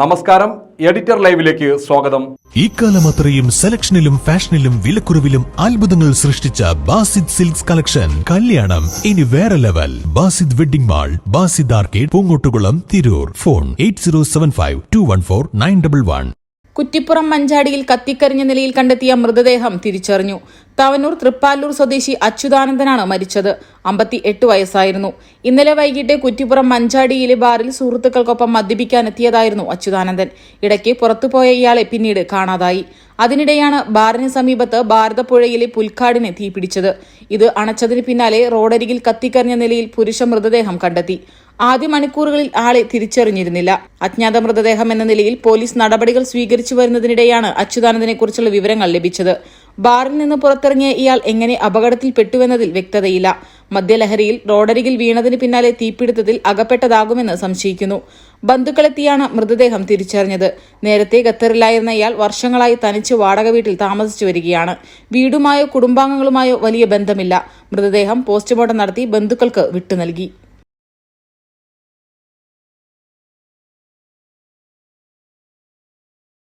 നമസ്കാരം എഡിറ്റർ ലൈവിലേക്ക് സ്വാഗതം. ഇക്കാലം അത്രയും സെലക്ഷനിലും ഫാഷനിലും വിലക്കുറവിലും അത്ഭുതങ്ങൾ സൃഷ്ടിച്ച ബാസിദ് സിൽക്സ് കളക്ഷൻ. കല്യാണം ഇനി വേറെ level. Basid wedding mall Basid arcade Poongottukulam Tirur. Phone eight zero seven five two one four nine double one. Kuttippuram മഞ്ചാടിയിൽ കത്തിക്കരിഞ്ഞ നിലയിൽ കണ്ടെത്തിയ മൃതദേഹം തിരിച്ചറിഞ്ഞു. താവന്നൂർ തൃപ്പാലൂർ സ്വദേശി അച്യുതാനന്ദനാണ് മരിച്ചത്. അമ്പത്തി എട്ട് വയസ്സായിരുന്നു. ഇന്നലെ വൈകിട്ട് കുറ്റിപ്പുറം മഞ്ചാടിയിലെ ബാറിൽ സുഹൃത്തുക്കൾക്കൊപ്പം മദ്യപിക്കാനെത്തിയതായിരുന്നു അച്യുതാനന്ദൻ. ഇടയ്ക്ക് പുറത്തുപോയ ഇയാളെ പിന്നീട് കാണാതായി. അതിനിടെയാണ് ബാറിന് സമീപത്ത് ഭാരതപ്പുഴയിലെ പുൽക്കാടിനെ തീപിടിച്ചത് ഇത് അണച്ചതിന് പിന്നാലെ റോഡരികിൽ കത്തിക്കറിഞ്ഞ നിലയിൽ പുരുഷ മൃതദേഹം കണ്ടെത്തി. ആദ്യ മണിക്കൂറുകളിൽ ആളെ തിരിച്ചറിഞ്ഞിരുന്നില്ല. അജ്ഞാത മൃതദേഹം എന്ന നിലയിൽ പോലീസ് നടപടികൾ സ്വീകരിച്ചു വരുന്നതിനിടെയാണ് അച്യുതാനന്ദനെക്കുറിച്ചുള്ള വിവരങ്ങൾ ലഭിച്ചത്. ബാറിൽ നിന്ന് പുറത്തിറങ്ങിയ ഇയാൾ എങ്ങനെ അപകടത്തിൽപ്പെട്ടുവെന്നതിൽ വ്യക്തതയില്ല. മദ്യലഹരിയിൽ റോഡരികിൽ വീണതിന് പിന്നാലെ തീപിടുത്തത്തിൽ അകപ്പെട്ടതാകുമെന്ന് സംശയിക്കുന്നു. ബന്ധുക്കളെത്തിയാണ് മൃതദേഹം തിരിച്ചറിഞ്ഞത്. നേരത്തെ ഖത്തറിലായിരുന്ന ഇയാൾ വർഷങ്ങളായി തനിച്ച് വാടക വീട്ടിൽ താമസിച്ചു വരികയാണ്. വീടുമായോ കുടുംബാംഗങ്ങളുമായോ വലിയ ബന്ധമില്ല. മൃതദേഹം പോസ്റ്റ്മോർട്ടം നടത്തി ബന്ധുക്കൾക്ക് വിട്ടു നൽകി